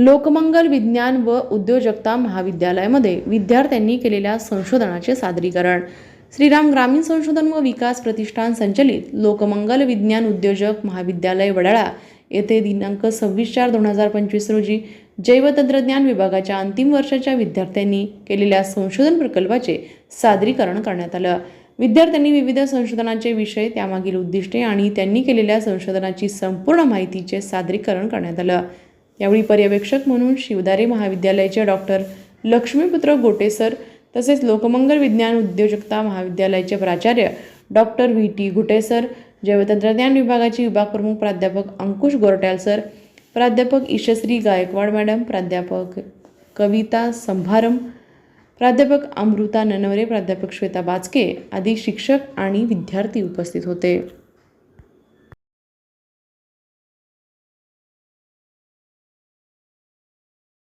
लोकमंगल विज्ञान व उद्योजकता महाविद्यालयामध्ये विद्यार्थ्यांनी केलेल्या संशोधनाचे सादरीकरण. श्रीराम ग्रामीण संशोधन व विकास प्रतिष्ठान संचलित लोकमंगल विज्ञान उद्योजक महाविद्यालय वडाळा येथे दिनांक सव्वीस चार दोन हजार पंचवीस रोजी जैवतंत्रज्ञान विभागाच्या अंतिम वर्षाच्या विद्यार्थ्यांनी केलेल्या संशोधन प्रकल्पाचे सादरीकरण करण्यात आलं. विद्यार्थ्यांनी विविध संशोधनाचे विषय त्यामागील उद्दिष्टे आणि त्यांनी केलेल्या संशोधनाची संपूर्ण माहितीचे सादरीकरण करण्यात आलं. यावेळी पर्यवेक्षक म्हणून शिवदारे महाविद्यालयाचे डॉक्टर लक्ष्मीपुत्र गोटे सर तसेच लोकमंगल विज्ञान उद्योजकता महाविद्यालयाचे प्राचार्य doctor V T Ghute sir जैवतंत्रज्ञान विभागाचे विभागप्रमुख प्राध्यापक अंकुश गोरट्याल सर प्राध्यापक ईशश्री गायकवाड मॅडम प्राध्यापक कविता संभारम प्राध्यापक अमृता ननवरे प्राध्यापक श्वेता बाचके आदी शिक्षक आणि विद्यार्थी उपस्थित होते.